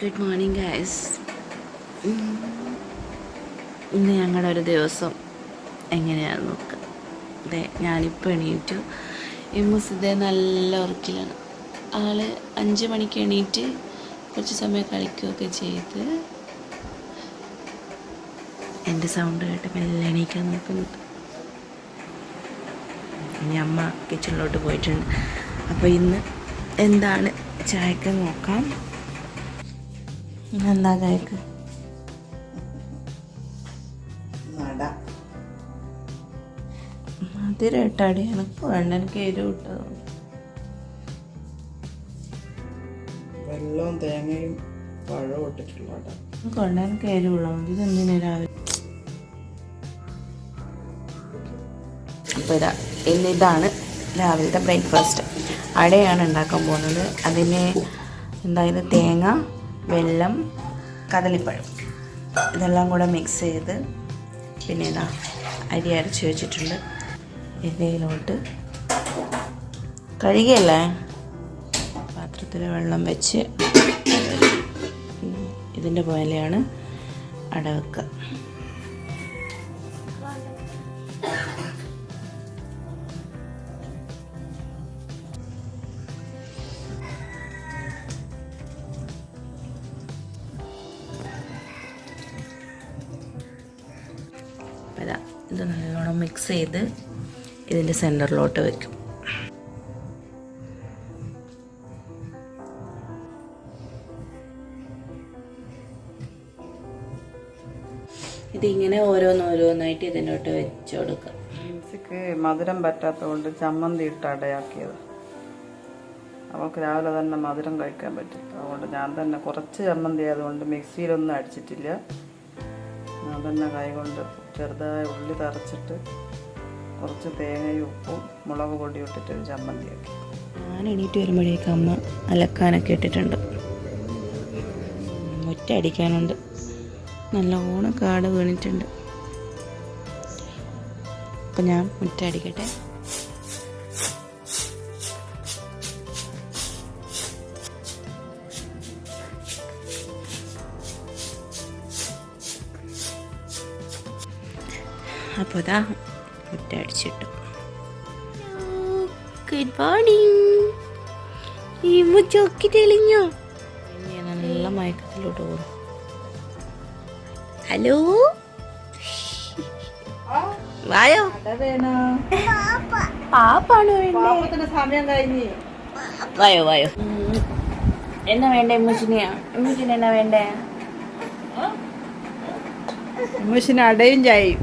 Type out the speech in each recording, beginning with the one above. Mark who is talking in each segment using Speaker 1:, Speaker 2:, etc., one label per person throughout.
Speaker 1: Good morning guys ഇന്ന് ഞങ്ങളുടെ ഒരു ദിവസം എങ്ങനെയാണെന്ന് നോക്കുക അതെ ഞാനിപ്പോൾ എണീറ്റു. ഇമ്മുസിതെ നല്ല ഉറക്കിലാണ്. ആൾ അഞ്ച് മണിക്ക് എണീറ്റ് കുറച്ച് സമയം കളിക്കുകയൊക്കെ ചെയ്ത് എന്റെ സൗണ്ട് കേട്ട് മെല്ലെ എണീക്കാൻ നോക്കുന്നുണ്ട് ഇനി അമ്മ കിച്ചണിലോട്ട് പോയിട്ടുണ്ട്. അപ്പോൾ ഇന്ന് എന്താണ്? ചായക്ക് നോക്കാം. എന്താ ചായക്ക്
Speaker 2: നട.
Speaker 1: മധുരം ഇട്ടാടി എനിക്ക് വേണ്ട എനിക്ക് എരിവ് ഇട്ടതുകൊണ്ട്
Speaker 2: വെള്ളവും തേങ്ങയും പഴവും ഇട്ടിട്ടുള്ള
Speaker 1: എനിക്ക് വേണ്ട എനിക്ക് എരിവുള്ള മതി. ഇതെന്തിനാ രാവിലെ? അപ്പോൾ ഇതാ ഇന്ന് രാവിലത്തെ ബ്രേക്ക്ഫാസ്റ്റ്. അടയാണ് ഉണ്ടാക്കാൻ പോകുന്നത്. അതിന് എന്തായാലും തേങ്ങ വെല്ലം കദളിപ്പഴം. ഇതെല്ലാം കൂടെ മിക്സ് ചെയ്ത് പിന്നെ ഇതാ അരി അരച്ച് വെച്ചിട്ടുണ്ട്. ഇതിലോട്ട് കഴുകിയല്ലേ? പാത്രത്തിൽ വെള്ളം വെച്ച് ഇതിന്റെ പോലെയാണ് അട അപ്പോൾ ഇതാ നല്ലോണം മിക്സ് ചെയ്ത് ഇതിന്റെ സെന്ററിലോട്ട് വയ്ക്കും ഇതിങ്ങനെ ഓരോന്നോരോന്നായിട്ട് ഇതിനോട്ട് വെച്ച് കൊടുക്കാം
Speaker 2: ജിൻസിക്ക് മധുരം പറ്റാത്തതുകൊണ്ട് ചമ്മന്തി ഇട്ട് അടയാക്കിയത്. അവൾക്ക് രാവിലെ തന്നെ മധുരം കഴിക്കാൻ പറ്റില്ല. അതുകൊണ്ട് ഞാൻ തന്നെ കുറച്ച് ചമ്മന്തി ആയതുകൊണ്ട് മിക്സിയിലൊന്നും അടിച്ചിട്ടില്ല. ഞാൻ തന്നെ കൈകൊണ്ട് ചെറുതായി ഉള്ളി തറച്ചിട്ട് കുറച്ച് തേങ്ങയും ഉപ്പും മുളക് പൊടി ഇട്ടിട്ട് ഒരു ചമ്മന്തിയാക്കി
Speaker 1: ഞാൻ എണീറ്റ് വരുമ്പോഴേക്കും അമ്മ അലക്കാനൊക്കെ ഇട്ടിട്ടുണ്ട്. മുറ്റ അടിക്കാനുണ്ട്. നല്ലോണം കാട് വീണിട്ടുണ്ട്. അപ്പം ഞാൻ മുറ്റ അപ്പോൾ ഇതാ മുറ്റ അടിച്ചിട്ടു ഗുഡ് മോർണിംഗ് ഈ മുച്ചൊക്കെ തെളിഞ്ഞോ? നല്ല മയക്കത്തിലോട്ട് പോകും ഹലോ വായോ? പാപ്പാണ് വേണ്ടേ
Speaker 2: സമയം കഴിഞ്ഞ്.
Speaker 1: വായോ വായോ. എന്നാ വേണ്ടേ ഉമ്മച്ചിനെയാ ഉമ്മച്ചിന് എന്നാ വേണ്ടേ?
Speaker 2: ഉമ്മച്ചിന് അടയും ചായയും.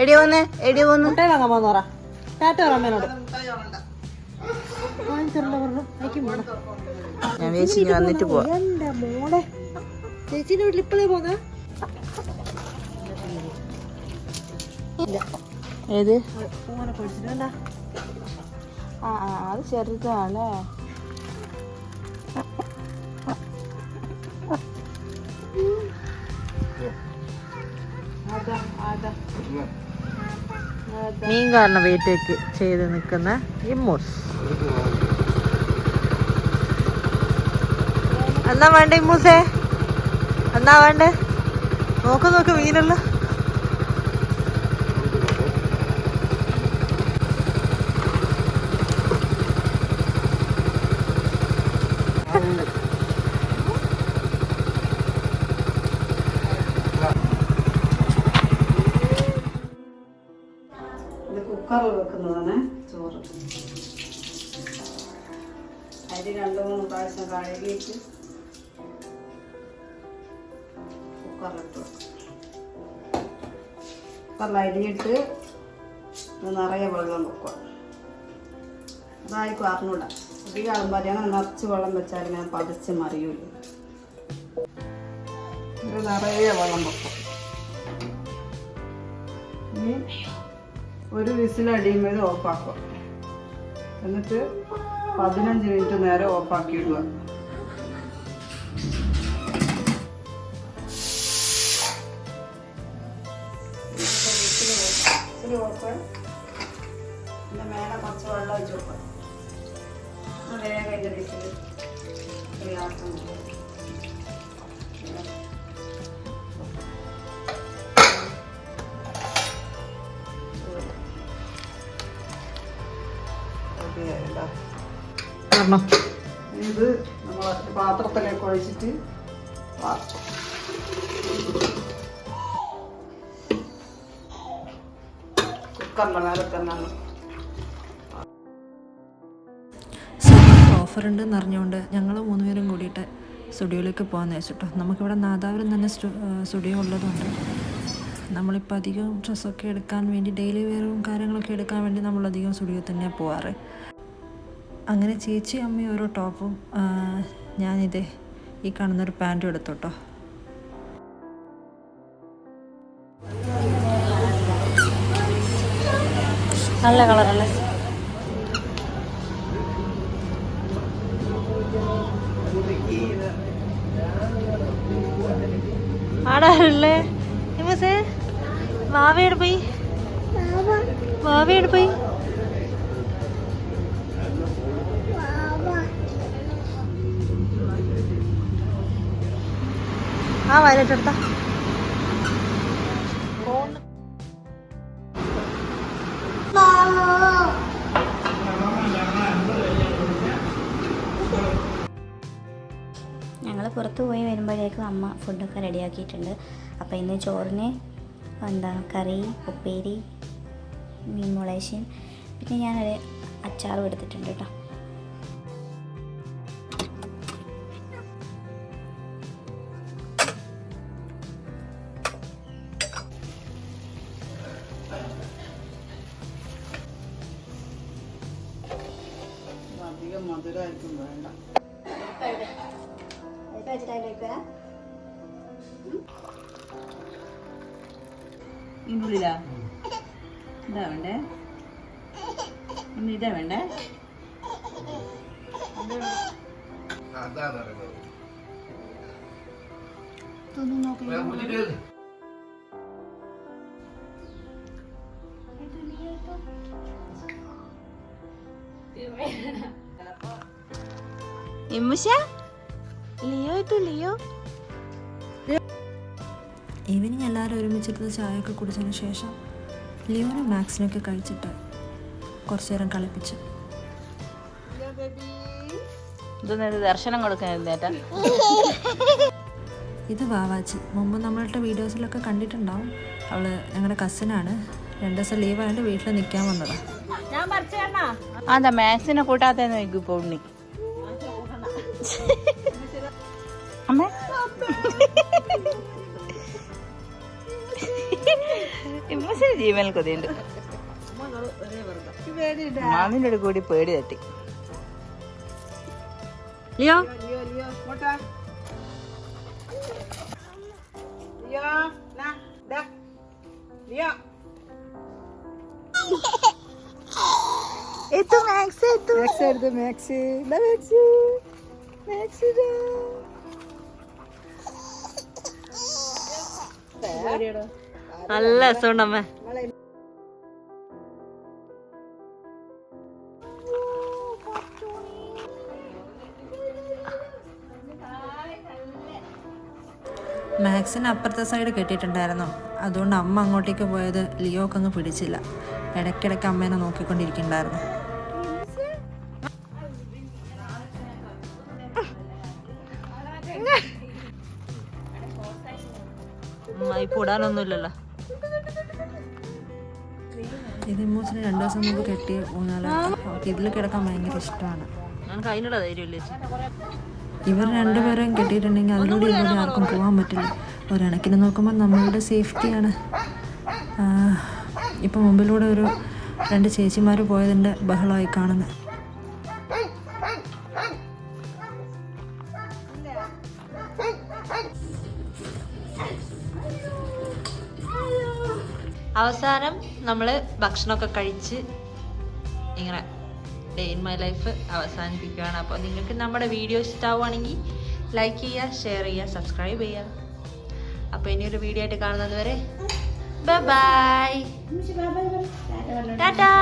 Speaker 1: എടി വന്നേ എടി വന്നു. ഞാൻ വേച്ചി ഇനി വന്നിട്ട് പോവാ.
Speaker 3: ചേച്ചിന്റെ വീട്ടിൽ ഇപ്പഴേ പോന്ന?
Speaker 1: ഏത്? ആ അത് ചെറുതാണല്ലേ
Speaker 3: മീൻ കാരണം വെയിറ്റേക്ക് ചെയ്ത് നിൽക്കുന്ന ഇമ്മൂസ് എന്നാ വേണ്ട ഇമ്മൂസേ എന്നാ വേണ്ടേ? നോക്ക് നോക്ക് മീനല്ല.
Speaker 2: കുക്കറിൽ വെക്കുന്നതാണ്. ചോറ് അരി രണ്ട് മൂന്ന് പ്രാവശ്യം കഴുകിയിട്ട് കുക്കറിലിട്ട് കുക്കറിൽ അരിഞ്ഞിട്ട് നിറയെ വെള്ളം വെക്കുക. അതായിരിക്കും അറിഞ്ഞൂടാ. അധികം ആകുമ്പോൾ അങ്ങനെ നിറച്ച് വെള്ളം വെച്ചാൽ ഞാൻ പതിച്ച് മറിയൂല. നിറയെ വെള്ളം വെക്കും. ഒരു വിസിലടിയുമ്പോൾ ഇത് ഓഫാക്കുക. എന്നിട്ട് പതിനഞ്ച് മിനിറ്റ് നേരം ഓഫാക്കി ഇടുക വിസിൽ ഓഫ് പിന്നെ മേലെ കുറച്ച് വെള്ളം വെക്കുക വേഗം അതിന്റെ വിസിൽ ശരിയാക്കാൻ ഇത് നമ്മൾ പാത്രത്തിലേക്ക് ഒഴിച്ചിട്ട് വാർക്കും കുക്കറിന്റെ മേലെ തന്നെ
Speaker 4: ഓഫറുണ്ട് എന്ന് അറിഞ്ഞുകൊണ്ട് ഞങ്ങൾ മൂന്നുപേരും കൂടിയിട്ട് സ്റ്റുഡിയോയിലേക്ക് പോകാന്ന് വെച്ചിട്ടോ നമുക്കിവിടെ നാദാപുരം തന്നെ സ്റ്റു സ്റ്റുഡിയോ ഉള്ളതുകൊണ്ട് നമ്മളിപ്പോൾ അധികം ഡ്രസ്സൊക്കെ എടുക്കാൻ വേണ്ടി ഡെയിലി വെയറും കാര്യങ്ങളൊക്കെ എടുക്കാൻ വേണ്ടി നമ്മളധികം സ്റ്റുഡിയോ തന്നെ പോവാറ്. അങ്ങനെ ചേച്ചി അമ്മയും ഓരോ ടോപ്പും ഞാനിത് ഈ കാണുന്നൊരു പാന്റും എടുത്തു കേട്ടോ
Speaker 3: നല്ല കളറല്ലേ ആടാറല്ലേ മാവേട് പോയി? മാവേട് പോയി? ആ വയലറ്റ് എടുത്ത.
Speaker 5: ഞങ്ങൾ പുറത്ത് പോയി വരുമ്പോഴേക്കും അമ്മ ഫുഡൊക്കെ റെഡിയാക്കിയിട്ടുണ്ട്. അപ്പോൾ ഇന്ന് ചോറിന് എന്താ കറി ഉപ്പേരി മീൻ മുളേശ്ശിയും പിന്നെ ഞാനൊരു അച്ചാറും എടുത്തിട്ടുണ്ട് കേട്ടോ.
Speaker 1: ഇതിനുള്ളിലാ ഇതാ വേണ്ടേ? ഇതാ വേണ്ടേ?
Speaker 3: ഇമ്മുശ ലിയോ ഇത് ലിയോ?
Speaker 4: ഈവനിങ് എല്ലാവരും ഒരുമിച്ചിരുന്ന് ചായയൊക്കെ കുടിച്ചതിന് ശേഷം ലിയോനെ മാക്സിനൊക്കെ കഴിച്ചിട്ട് കുറച്ചു നേരം കളിപ്പിച്ചു.
Speaker 1: ഇതൊന്നും ദർശനം കൊടുക്കാൻ
Speaker 4: ഇത് വാവാച്ചി. മുമ്പ് നമ്മളുടെ വീഡിയോസിലൊക്കെ കണ്ടിട്ടുണ്ടാവും. അവൾ ഞങ്ങളുടെ കസിനാണ് രണ്ട് ദിവസം ലീവ് ആയതുകൊണ്ട് വീട്ടിൽ നിൽക്കാൻ വന്നതാണ്
Speaker 1: അതാ മാത്സിനെ കൂട്ടാത്തേന്ന് നോക്കി പൊണ്ണി. ഇമ്മസിന് ജീവനിൽ കൊതിയുണ്ട്. മാമിനോട് കൂടി പേടി തട്ടി.
Speaker 3: ലിയോ?
Speaker 2: ലിയോ ലിയോ ഇങ്ങോട്ടാ ലിയോ നാ ദാ ലിയോ
Speaker 3: എത്തു മാക്സ് എത്തു?
Speaker 2: മാക്സ് എടുത്ത് മാക്സ് മാക്സ് മാക്സ് ഇതാ.
Speaker 3: നല്ല രസമുണ്ടമ്മേ
Speaker 4: മാക്സിന് അപ്പുറത്തെ സൈഡ് കെട്ടിയിട്ടുണ്ടായിരുന്നു. അതുകൊണ്ട് അമ്മ അങ്ങോട്ടേക്ക് പോയത് ലിയോക്ക് അങ്ങ് പിടിച്ചില്ല. ഇടയ്ക്കിടയ്ക്ക് അമ്മേനെ നോക്കിക്കൊണ്ടിരിക്കുന്നുണ്ടായിരുന്നു.
Speaker 3: ഇപ്പൊ ഇടാനൊന്നുമില്ലല്ലോ
Speaker 4: ഇത് മൂച്ചിന് രണ്ടു ദിവസം മുമ്പ് കെട്ടി അവർക്ക് ഇതിൽ കിടക്കാൻ ഭയങ്കര ഇഷ്ടമാണ് ഇവർ രണ്ടുപേരെയും കെട്ടിയിട്ടുണ്ടെങ്കിൽ അതിലൂടെ ഇതിലൂടെ ആർക്കും പോകാൻ പറ്റില്ല. ഒരണക്കിന് നോക്കുമ്പോൾ നമ്മളുടെ സേഫ്റ്റിയാണ് ഇപ്പം മുമ്പിലൂടെ ഒരു രണ്ട് ചേച്ചിമാർ പോയതിന്റെ ബഹളമായി കാണുന്നത്
Speaker 3: അവസാനം നമ്മൾ ഭക്ഷണമൊക്കെ കഴിച്ച് ഇങ്ങനെ ഡേ ഇൻ മൈ ലൈഫ് അവസാനിപ്പിക്കുകയാണ് അപ്പോൾ നിങ്ങൾക്ക് നമ്മുടെ വീഡിയോ ഇഷ്ടമാവുകയാണെങ്കിൽ ലൈക്ക് ചെയ്യുക ഷെയർ ചെയ്യുക സബ്സ്ക്രൈബ് ചെയ്യുക അപ്പോൾ ഇനി ഒരു വീഡിയോ ആയിട്ട് കാണുന്നത് വരെ ബൈ ബൈ ടാറ്റാ